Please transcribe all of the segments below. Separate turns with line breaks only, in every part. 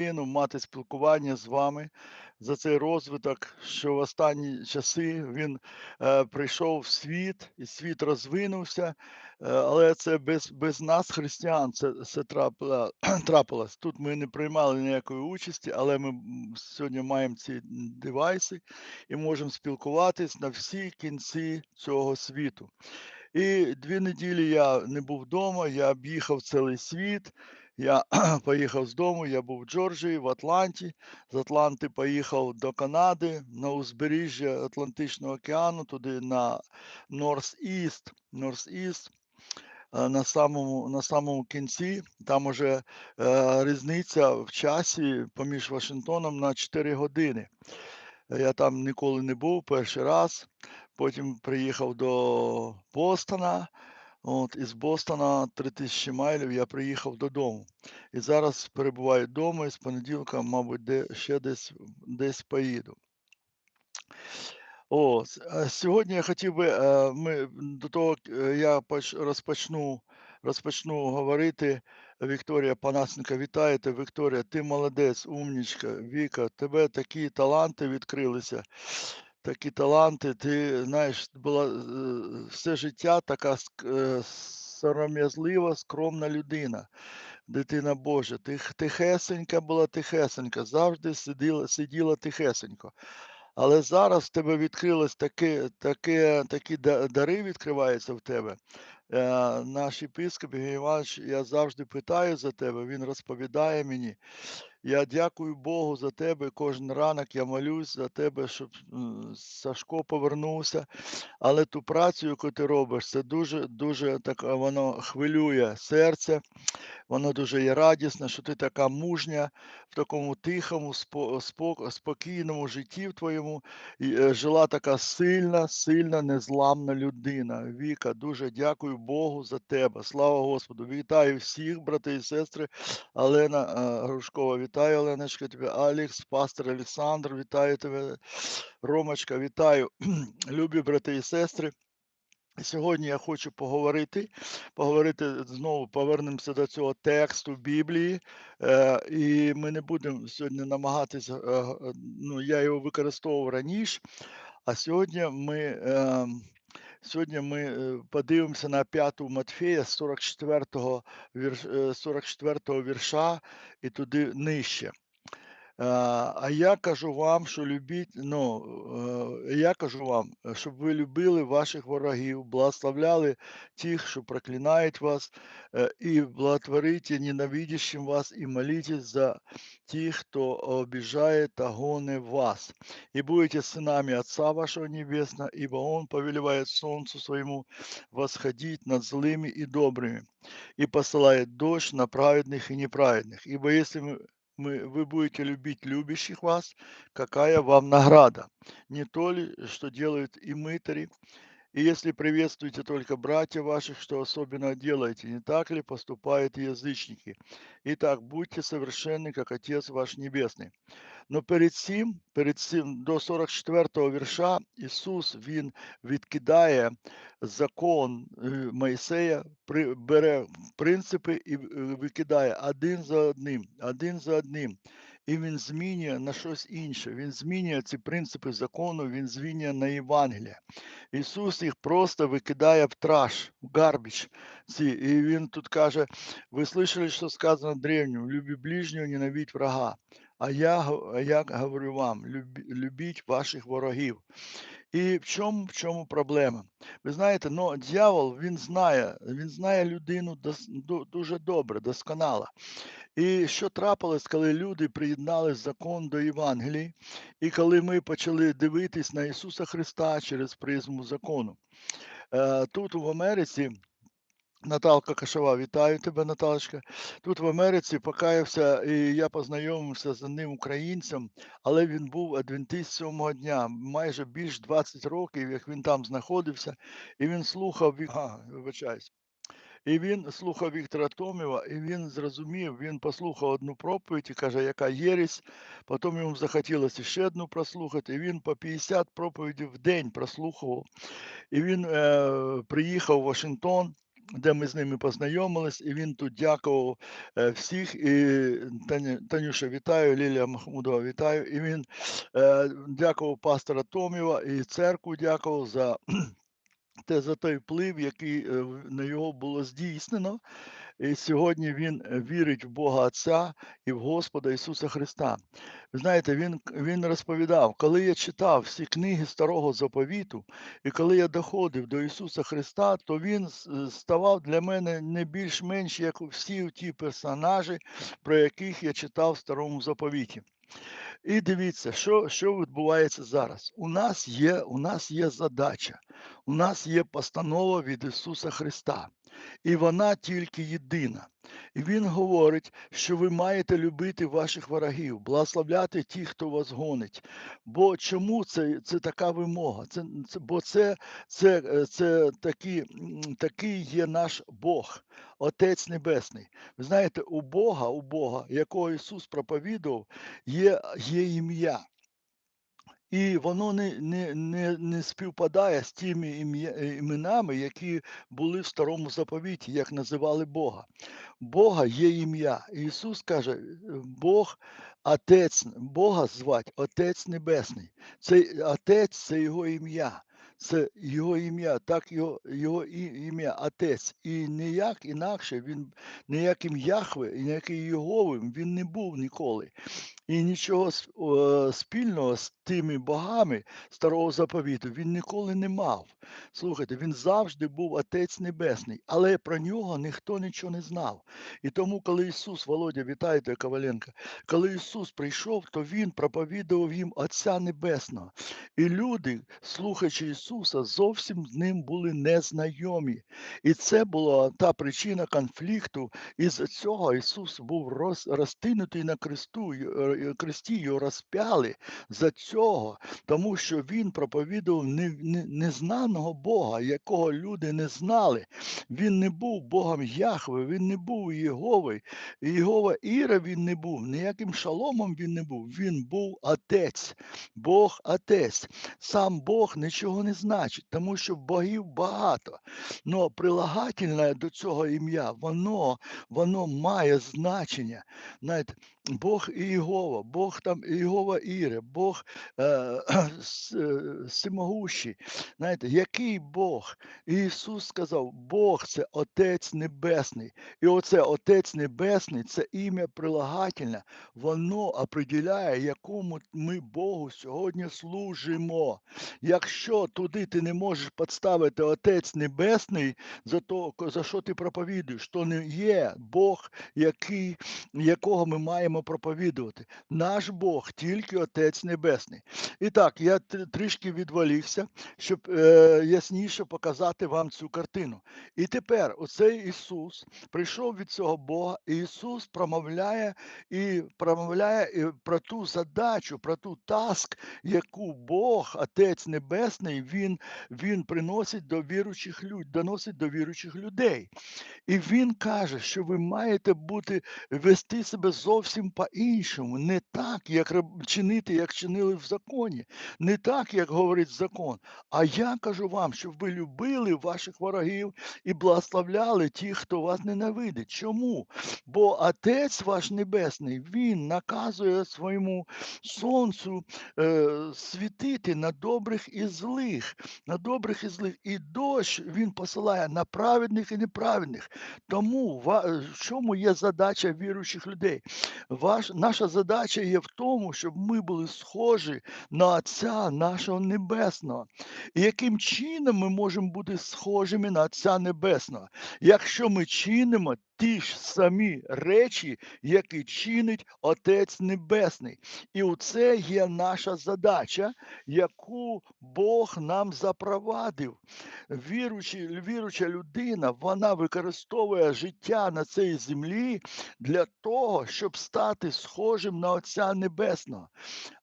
людину, мати спілкування з вами за цей розвиток, що в останні часи він е, прийшов в світ, і світ розвинувся, е, але це без, без нас, християн, це, це трапилось. Тут ми не приймали ніякої участі, але ми сьогодні маємо ці девайси і можемо спілкуватись на всі кінці цього світу. І дві неділі я не був вдома, я об'їхав цілий світ. Я поїхав з дому, я був в Джорджії, в Атланті. З Атланти поїхав до Канади на узбережжя Атлантичного океану, туди на Норс-Іст. Норс-Іст. На самому, на самому кінці там уже е, різниця в часі поміж Вашингтоном на 4 години. Я там ніколи не був перший раз. Потім приїхав до Бостона. От, із Бостона 3000 майлів я приїхав додому. І зараз перебуваю вдома і з понеділка, мабуть, де, ще десь, десь поїду. О, сьогодні я хотів би, е, ми до того е, я розпочну, розпочну говорити. Вікторія Панасенка, вітаю тебе, Вікторія, ти молодець, умнічка, Віка, тебе такі таланти відкрилися. Такі таланти, ти знаєш, була е, все життя така е, сором'язлива, скромна людина, дитина Божа. Тих, тихесенька була тихесенька, завжди сиділа, сиділа тихесенько. Але зараз в тебе відкрилось таке, таке, такі дари відкриваються в тебе. Е, наш єпископ Євгеній Іванович, я завжди питаю за тебе, він розповідає мені. Я дякую Богу за тебе. Кожен ранок я молюсь за тебе, щоб Сашко повернувся. Але ту працю, яку ти робиш, це дуже, дуже так воно хвилює серце. Воно дуже є радісне, що ти така мужня в такому тихому, спо, спо- спокійному житті в твоєму е, жила така сильна, сильна, незламна людина. Віка, дуже дякую Богу за тебе. Слава Господу. Вітаю всіх, брати і сестри. Олена е, Грушкова, вітаю, Оленочка, тебе. Алекс, пастор Олександр, вітаю тебе. Ромочка, вітаю. Любі брати і сестри. Сьогодні я хочу поговорити, поговорити знову повернемося до цього тексту Біблії, е, і ми не будемо сьогодні намагатися, е, е, ну я його використовував раніше, а сьогодні ми, е, сьогодні ми е, подивимося на 5 Матфея з 44-го вірш, е, 44-го вірша і туди нижче. Е, А я кажу вам, що любіть, ну, е, я кажу вам, е, щоб ви любили ваших ворогів, благословляли тих, що проклинають вас, е, і благотворите ненавидящим вас, і молитесь за тих, хто обіжає та гоне вас. І будете синами Отца вашего Небесного, ибо Он повелевает солнцу своему восходить над злыми и добрыми, и посылает дождь на праведных и неправедных. Ибо если мы мы, вы будете любить любящих вас, какая вам награда? Не то ли, что делают и мытари? И если приветствуете только братьев ваших, что особенно делаете, не так ли поступают и язычники? Итак, будьте совершенны, как Отец ваш Небесный. Но перед цим, перед цим до 44-го вірша Ісус Він відкидає закон е, Мойсея, при- бере принципи і е, викидає один за одним, один за одним. І він змінює на щось інше. Він змінює ці принципи закону, він змінює на Євангелія. Ісус їх просто викидає в траш, в гарбіч. Ці. І він тут каже: ви слышали, що сказано древнім, любі ближнього, ненавидь врага. А я, я говорю вам, любіть ваших ворогів. І в чому, в чому проблема? Ви знаєте, ну, дьявол, він знає, він знає людину дуже добре, досконало. І що трапилось, коли люди приєднали закон до Євангелії, і коли ми почали дивитись на Ісуса Христа через призму закону. Е, Тут в Америці Наталка Кашова, вітаю тебе, Наталочка. Тут в Америці покаявся, і я познайомився з одним українцем, але він був адвентист сьомого дня, майже більш 20 років, як він там знаходився, і він слухав Вік- вибачаюсь. І він слухав Віктора Томєва, і він зрозумів, він послухав одну проповідь і каже, яка єресь. Потім йому захотілося ще одну прослухати. І він по 50 проповідей в день прослухував. І він е, приїхав в Вашингтон. Де ми з ними познайомились, і він тут дякував е, всіх. І Танюша, вітаю, Лілія Махмудова, вітаю. І він е, дякував пастора Томєва і церкву дякував за те за той вплив, який е, на його було здійснено. І сьогодні він е, вірить в Бога Отця і в Господа Ісуса Христа. Ви знаєте, він, він розповідав, коли я читав всі книги Старого Заповіту, і коли я доходив до Ісуса Христа, то Він е, ставав для мене не більш-менш як всі ті персонажі, про яких я читав в Старому Заповіті. І дивіться, що, що відбувається зараз. У нас є, у нас є задача, у нас є постанова від Ісуса Христа, і вона тільки єдина. І Він говорить, що ви маєте любити ваших ворогів, благословляти тих, хто вас гонить. Бо чому це, це така вимога? Це, це, бо це, це, е, це такі, такий є наш Бог, Отець Небесний. Ви знаєте, у Бога, у Бога, якого Ісус проповідував, є, є ім'я. І воно не, не, не, не співпадає з тими е, іменами, які були в старому заповіті, як називали Бога. Бога є ім'я. Ісус каже, Бог Отець, Бога звать Отець Небесний. Цей Отець це Його ім'я. Це його ім'я, так його, його ім'я Отець. І ніяк інакше він ніяким Яхве, і ніяким Єговим він не був ніколи. І нічого спільного з тими богами старого заповіту він ніколи не мав. Слухайте, він завжди був Отець Небесний, але про нього ніхто нічого не знав. І тому, коли Ісус, Володя, вітайте Коваленка, коли Ісус прийшов, то Він проповідував їм Отця Небесного. І люди, слухаючи Ісуса, зовсім з ним були незнайомі. І це була та причина конфлікту. І з цього Ісус був роз, розтинутий на кресту, й- е, кресті, його розпяли за цього, тому що Він проповідував не, не, незнаного Бога, якого люди не знали. Він не був Богом Яхве, він не був Єговою. Єгова Іра він не був, ніяким шаломом він не був. Він був Отець, Бог Отець. Сам Бог нічого не значить, тому що богів багато. Но прилагательне до цього ім'я, воно, воно має значення. Знаєте, Бог Ієгова, Бог там Ієгова Іре, Бог е, е, всемогущий. Знаєте, який Бог? Ісус сказав, Бог це Отець Небесний. І оце Отець Небесний це ім'я прилагательне, воно определяє, якому ми Богу сьогодні служимо. Якщо туди ти не можеш підставити Отець Небесний за то, за що ти проповідуєш, то не є Бог, який, якого ми маємо проповідувати. Наш Бог тільки Отець Небесний. І так, я трішки відволікся, щоб е, ясніше показати вам цю картину. І тепер оцей Ісус прийшов від цього Бога, і Ісус промовляє і промовляє про ту задачу, про ту таск, яку Бог, Отець Небесний, Він, він приносить до віруючих люд, доносить до віруючих людей. І він каже, що ви маєте бути вести себе зовсім по-іншому, не так, як чинити, як чинили в законі, не так, як говорить закон. А я кажу вам, щоб ви любили ваших ворогів і благословляли тих, хто вас ненавидить. Чому? Бо Отець ваш Небесний, Він наказує своєму сонцю е, світити на добрих і злих, на добрих і злих. І дощ він посилає на праведних і неправедних. Тому е, в чому є задача віруючих людей? Ваш, наша задача є в тому, щоб ми були схожі на Отця нашого Небесного. І яким чином ми можемо бути схожими на Отця Небесного, якщо ми чинимо ті ж самі речі, які чинить Отець Небесний. І оце є наша задача, яку Бог нам запровадив. Віруючи, віруюча людина, вона використовує життя на цій землі для того, щоб стати схожим на Отця Небесного.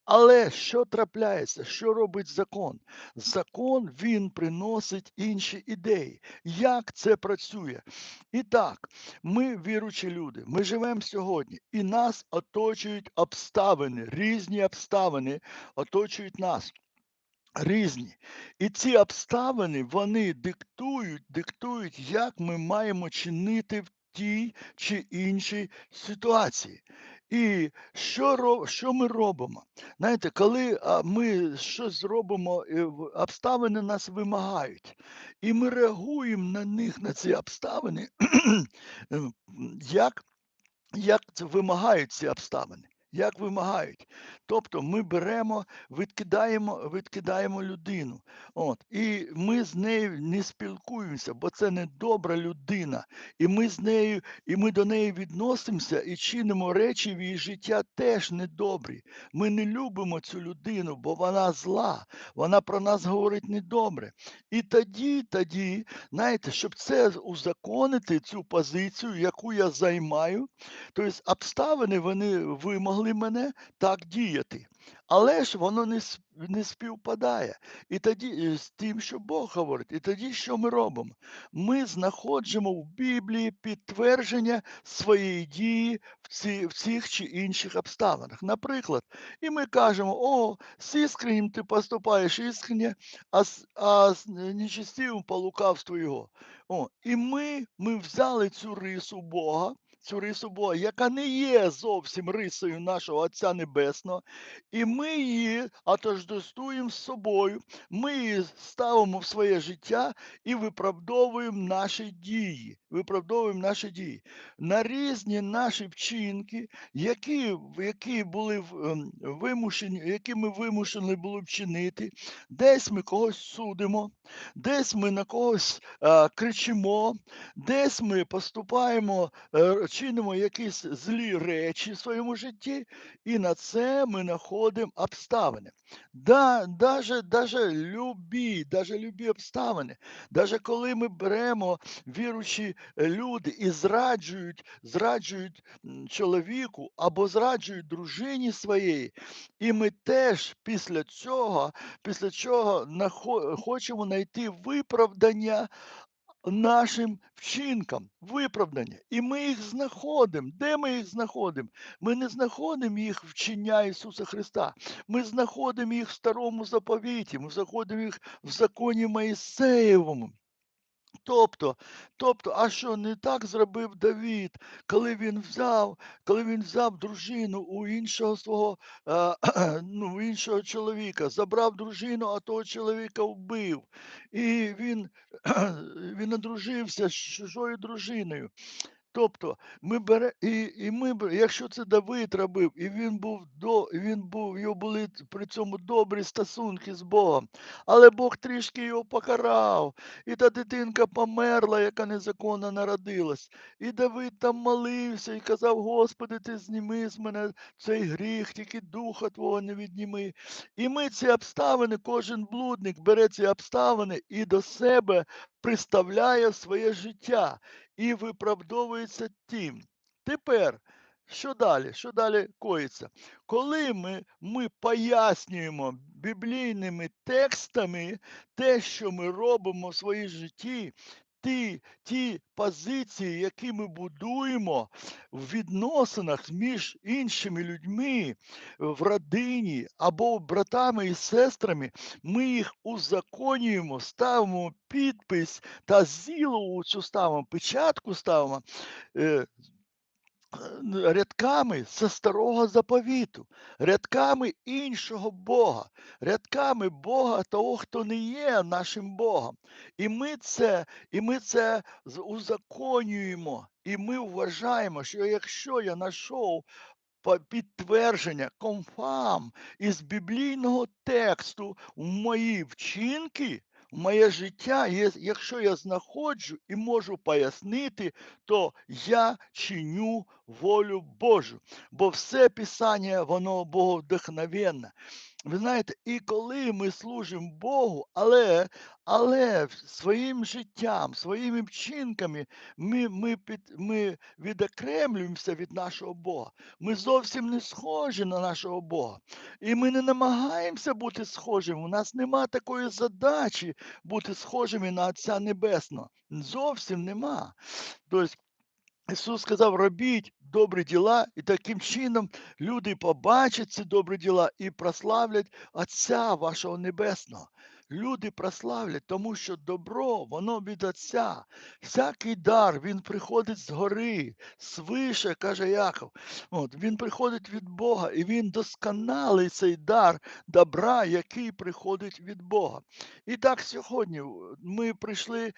Але що трапляється? Що робить закон? Закон він приносить інші ідеї. Як це працює? І так, ми віруючі люди, ми живемо сьогодні, і нас оточують обставини, різні обставини оточують нас. Різні. І ці обставини, вони диктують диктують, як ми маємо чинити в тій чи іншій ситуації. І що що ми робимо? Знаєте, коли, ми щось робимо, в обставини нас вимагають, і ми реагуємо на них, на ці обставини, ем, як як вимагають ці обставини, як вимагають. Тобто ми беремо, відкидаємо відкидаємо людину, от, і ми з нею не спілкуємося, бо це не добра людина. І ми з нею, і ми до неї відносимося і чинимо речі в її життя теж недобрі. Ми не любимо цю людину, бо вона зла, вона про нас говорить недобре. І тоді, тоді, знаєте, щоб це узаконити, цю позицію, яку я займаю, тобто обставини вони вимогли мене так діяти. Але ж воно не не співпадає. І тоді з тим, що Бог говорить. І тоді що ми робимо? Ми знаходимо в Біблії підтвердження своєї дії в ці в цих чи інших обставинах. Наприклад, і ми кажемо: "О, з іскреннім ти поступаєш іскренне, а з а з нечестивим по його". О, і ми ми взяли цю рису Бога, цю рису Бога, яка не є зовсім рисою нашого Отця Небесного, і ми її отождествуємо з собою, ми її ставимо в своє життя і виправдовуємо наші дії. Виправдовуємо наші дії. На різні наші вчинки, які які були ем, вимушені, які ми вимушені були вчинити, десь ми когось судимо, десь ми на когось а, кричимо, десь ми поступаємо, е, чинимо якісь злі речі в своєму житті, і на це ми знаходимо обставини. Да, даже, даже любі, даже любі обставини, даже коли ми беремо віручі е, люди і зраджують, зраджують чоловіку або зраджують дружині своєї, і ми теж після цього, після чого хочемо знайти виправдання нашим вчинкам, виправдання. І ми їх знаходимо. Де ми їх знаходимо? Ми не знаходимо їх вчення Ісуса Христа. Ми знаходимо їх в старому заповіті, ми знаходимо їх в законі Моїсеєвому. Тобто, тобто, а що не так зробив Давід, коли він взяв, коли він взяв дружину у іншого свого а, ну, іншого чоловіка, забрав дружину, а того чоловіка вбив. І він він одружився з чужою дружиною. Тобто, ми бере, і, і ми, якщо це Давид робив, і він був до, він був, його були при цьому добрі стосунки з Богом, але Бог трішки його покарав, і та дитинка померла, яка незаконно народилась. І Давид там молився і казав: Господи, ти зніми з мене цей гріх, тільки духа Твого не відніми. І ми ці обставини, кожен блудник бере ці обставини і до себе приставляє своє життя і виправдовується тим. Тепер, що далі? Що далі коїться? Коли ми ми пояснюємо біблійними текстами те, що ми робимо в своїй житті, ті ті позиції, які ми будуємо в відносинах між іншими людьми в родині або братами і сестрами, ми їх узаконюємо, ставимо підпис та зілу цю ставимо, печатку ставимо. Е, рядками зі старого заповіту, рядками іншого Бога, рядками Бога того, хто не є нашим Богом. І ми це і ми це узаконюємо, і ми вважаємо, що якщо я знайшов підтвердження конфам із біблійного тексту в мої вчинки, моє життя, якщо я знаходжу і можу пояснити, то я чиню волю Божу. Бо все Писання, воно Боговдохновенне. Ви знаєте, і коли ми служимо Богу, але але своїм життям, своїми вчинками ми ми, під, ми відокремлюємося від нашого Бога. Ми зовсім не схожі на нашого Бога. І ми не намагаємося бути схожими. У нас нема такої задачі бути схожими на Отця Небесного. Зовсім нема. Тобто Ісус сказав, робіть добрі діла, і таким чином люди побачать ці добрі діла і прославлять Отця вашого Небесного. Люди прославлять, тому що добро, воно від Отця. Всякий дар, він приходить згори, свише, каже Яков. От, Він приходить від Бога, і він досконалий цей дар добра, який приходить від Бога. І так сьогодні ми прийшли,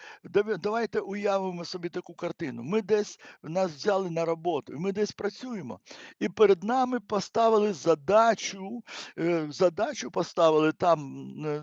давайте уявимо собі таку картину. Ми десь нас взяли на роботу, ми десь працюємо. І перед нами поставили задачу, е, задачу поставили там е,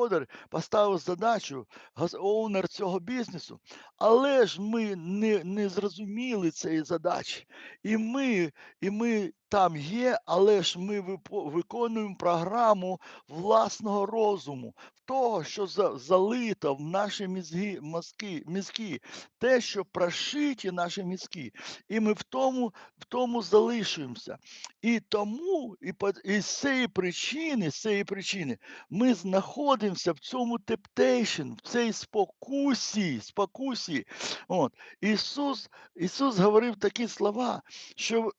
господар, поставив задачу, оунер цього бізнесу. Але ж ми не не зрозуміли цієї задачі. І ми, І ми там є, але ж ми виконуємо програму власного розуму, того, що залито в наші мізки, мозки, мізки, те, що прошиті наші мізки, і ми в тому в тому залишуємося. І тому, і, і з цієї причини, з цієї причини ми знаходимося в цьому тептейшн, в цій спокусі, спокусі. От. Ісус, Ісус говорив такі слова, що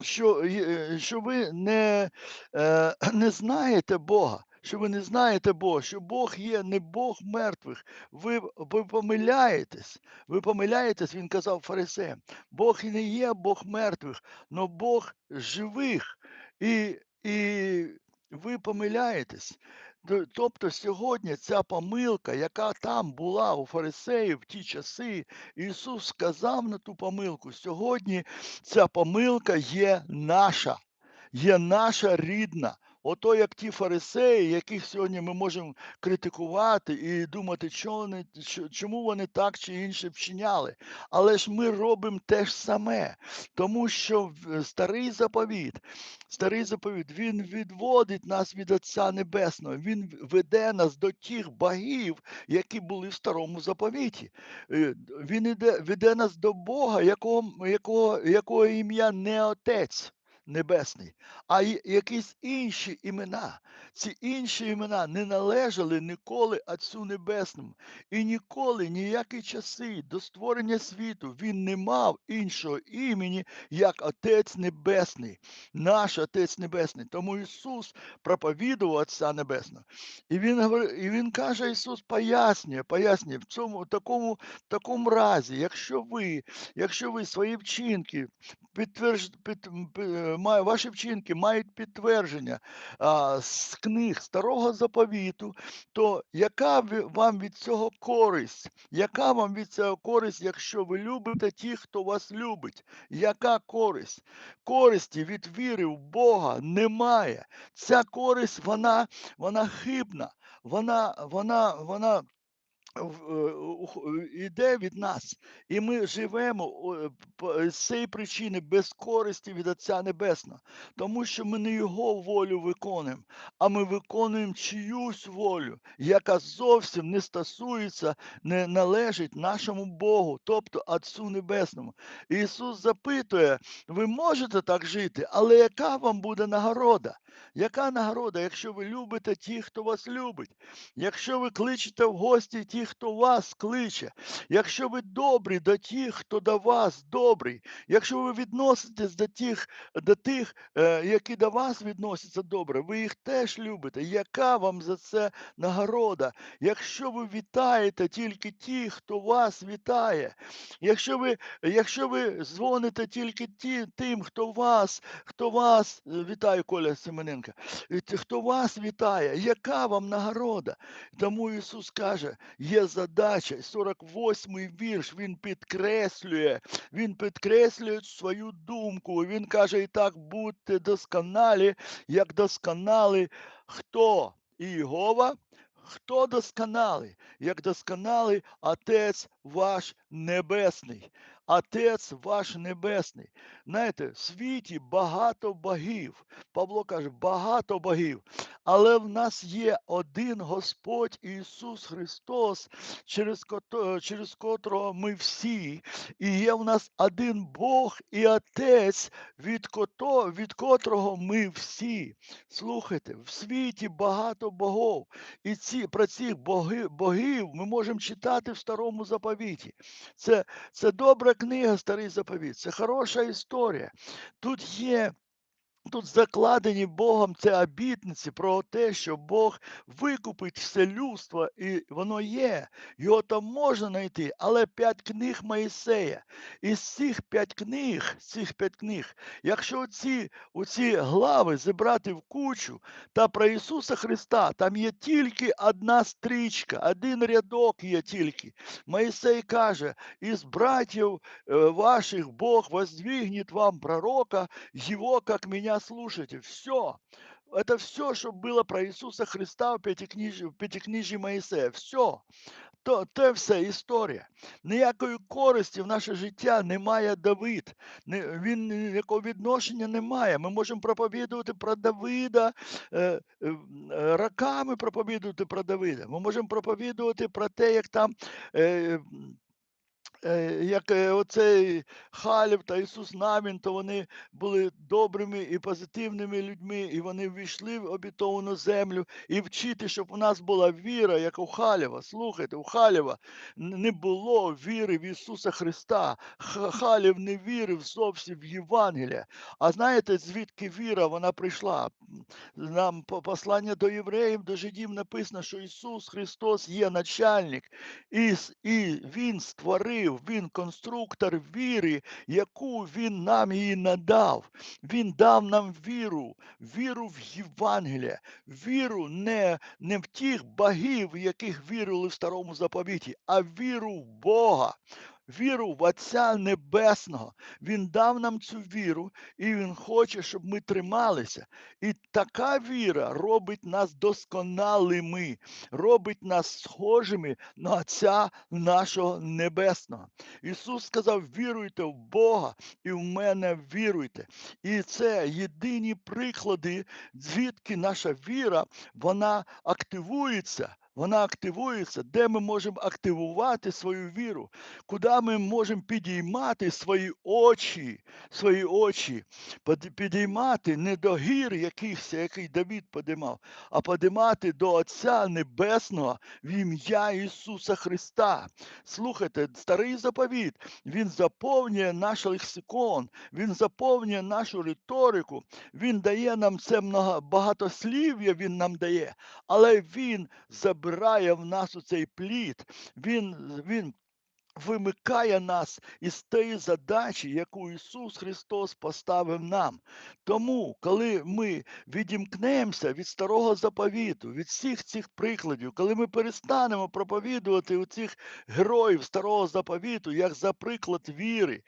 що е, що ви не е, не знаєте Бога, що ви не знаєте Бога, що Бог є не Бог мертвих. Ви ви помиляєтесь, ви помиляєтесь, він казав фарисеям. Бог і не є Бог мертвих, але Бог живих. І, І ви помиляєтесь. Тобто сьогодні ця помилка, яка там була у фарисеїв в ті часи, Ісус сказав на ту помилку, сьогодні ця помилка є наша, є наша рідна. Ото як ті фарисеї, яких сьогодні ми можемо критикувати і думати, вони, чому вони так чи інше вчиняли. Але ж ми робимо те ж саме, тому що старий заповіт, старий заповіт, він відводить нас від Отця Небесного, він веде нас до тих богів, які були в старому заповіті. Е, він веде нас до Бога, якого, якого, якого ім'я не Отець небесний, а якісь інші імена. Ці інші імена не належали ніколи Отцю Небесному. І ніколи, ніякі часи до створення світу він не мав іншого імені, як Отець Небесний, наш Отець Небесний. Тому Ісус проповідував Отця Небесного. І Він і він каже, Ісус пояснює, пояснює в цьому такому такому разі, якщо ви, якщо ви свої вчинки підтверж... під... має, ваші вчинки мають підтвердження а, з книг старого заповіту, то яка вам від цього користь? Яка вам від цього користь, якщо ви любите тих, хто вас любить? Яка користь? Користі від віри в Бога немає. Ця користь, вона вона хибна, вона, вона, вона йде е, від нас, і ми живемо з цієї причини без користі від Отця Небесного, тому що ми не Його волю виконуємо, а ми виконуємо чиюсь волю, яка зовсім не стосується, не належить нашому Богу, тобто Отцю Небесному. Ісус запитує: ви можете так жити, але яка вам буде нагорода? Яка нагорода, якщо ви любите ті, хто вас любить, якщо ви кличете в гості ті, хто вас кличе, якщо ви добрі до тих, хто до вас добрий, якщо ви відноситесь до тих, до тих, е, які до вас відносяться добре, ви їх теж любите. Яка вам за це нагорода? Якщо ви вітаєте тільки ті, хто вас вітає, якщо ви якщо ви дзвоните тільки ті, тим, хто вас, хто вас е, вітає Коля Семененка, хто вас вітає, яка вам нагорода? Тому Ісус каже, є задача, 48-й вірш, Він підкреслює, Він підкреслює свою думку. Він каже, і так будьте досконалі, як досконали хто? Ієгова? Хто досконалий, як досконалий Отець ваш Небесний, Отець ваш Небесний. Знаєте, в світі багато богів. Павло каже, багато богів. але в нас є один Господь Ісус Христос, через через котрого ми всі, і є в нас один Бог і Отець, від кото від котрого ми всі. Слухайте, в світі багато богов, і ці про цих боги богів ми можемо читати в Старому Заповіті. Це це добра книга, Старий Заповіт, це хороша історія. Тут є Тут закладені Богом це обітниці про те, що Бог викупить все людство, і воно є. Його там можна знайти, але п'ять книг Моїсея. Із цих п'ять книг, цих п'ять книг, якщо ці, оці глави зібрати в кучу та про Ісуса Христа, там є тільки одна стрічка, один рядок є тільки. Моїсей каже: із братів е, ваших Бог воздвигнет вам пророка, його, як мене слушайте, все. Это все, что было про Ісуса Христа в п'ятикнижі, в п'ятикнижі Моїсея. Все. То, це все історія. Ніякої користі в наше життя не має Давид. Він ніякого відношення не має. Ми можемо проповідувати про Давида, е, е, роками проповідувати про Давида. Ми можемо проповідувати про те, як там. Е, як е, оцей Халів та Ісус Навін, то вони були добрими і позитивними людьми, і вони ввійшли в обітовану землю і вчити, щоб у нас була віра, як у Халєва. Слухайте, у Халєва не було віри в Ісуса Христа. Халів не вірив зовсім в Євангелія. А знаєте, звідки віра вона прийшла? Нам по послання до євреїв, до жидів написано, що Ісус Христос є начальник, і Він створив він конструктор віри, яку він нам її надав. Він дав нам віру, віру в Євангелія, віру не не в тих богів, в яких вірили в старому заповіті, а віру в Бога віру в Отця Небесного. Він дав нам цю віру, і Він хоче, щоб ми трималися. І така віра робить нас досконалими, робить нас схожими на Отця нашого Небесного. Ісус сказав: віруйте в Бога і в мене віруйте. І це єдині приклади, звідки наша віра вона активується. Вона активується, де ми можемо активувати свою віру, куди ми можемо підіймати свої очі, свої очі, підіймати не до гір якихось, який Давід подимав, а подимати до Отця Небесного в ім'я Ісуса Христа. Слухайте, старий заповіт, Він заповнює наш лексикон, Він заповнює нашу риторику, Він дає нам це багатослів'я, Він нам дає, але Він забирає збирає в нас у цей плід, він, він вимикає нас із тієї задачі, яку Ісус Христос поставив нам. Тому, коли ми відімкнемося від старого заповіту, від всіх цих прикладів, коли ми перестанемо проповідувати у цих героїв старого заповіту, як за приклад віри,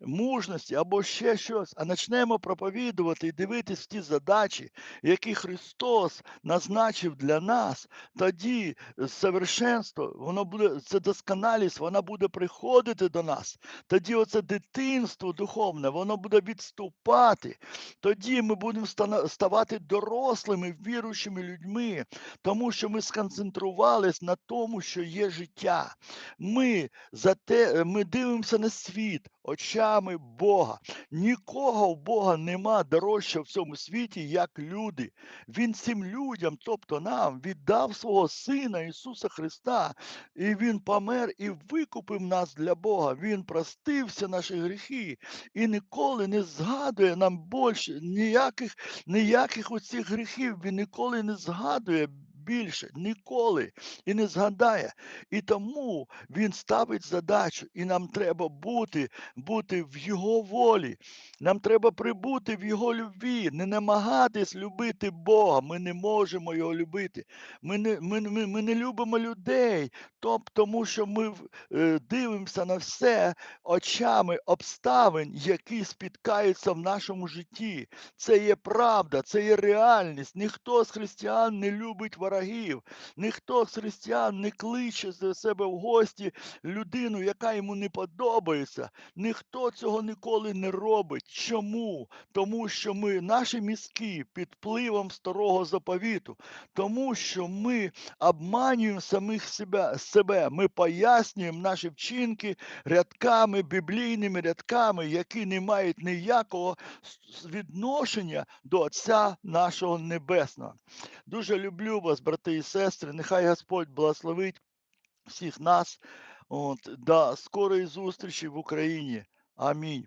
мужності або ще щось, а почнемо проповідувати і дивитись ті задачі, які Христос назначив для нас, тоді совершенство, воно буде, це досконалість, вона буде приходити до нас, тоді оце дитинство духовне, воно буде відступати. Тоді ми будемо ставати дорослими, віруючими людьми, тому що ми сконцентрувалися на тому, що є життя. Ми за те, ми дивимося на світ очами Бога. Нікого в Бога нема дорожче в цьому світі, як люди. Він цим людям, тобто нам, віддав свого Сина Ісуса Христа, і Він помер і викупив нас для Бога. Він простився наші гріхи і ніколи не згадує нам більше ніяких ніяких оцих гріхів. Він ніколи не згадує більше ніколи і не згадає. І тому він ставить задачу, і нам треба бути бути в його волі. Нам треба прибути в його любві, не намагатись любити Бога. Ми не можемо його любити. Ми не ми, ми, ми не любимо людей, тобто, тому що ми е, дивимося на все очами обставин, які спіткаються в нашому житті. Це є правда, це є реальність. Ніхто з християн не любить ворога ворогів. Ніхто з християн не кличе до себе в гості людину, яка йому не подобається. Ніхто цього ніколи не робить. Чому? Тому що ми наші мізки під впливом старого заповіту, тому що ми обманюємо самих себе, себе. Ми пояснюємо наші вчинки рядками, біблійними рядками, які не мають ніякого відношення до Отця нашого Небесного. Дуже люблю вас, брати і сестри. Нехай Господь благословить всіх нас. От, до скорої зустрічі в Україні. Амінь.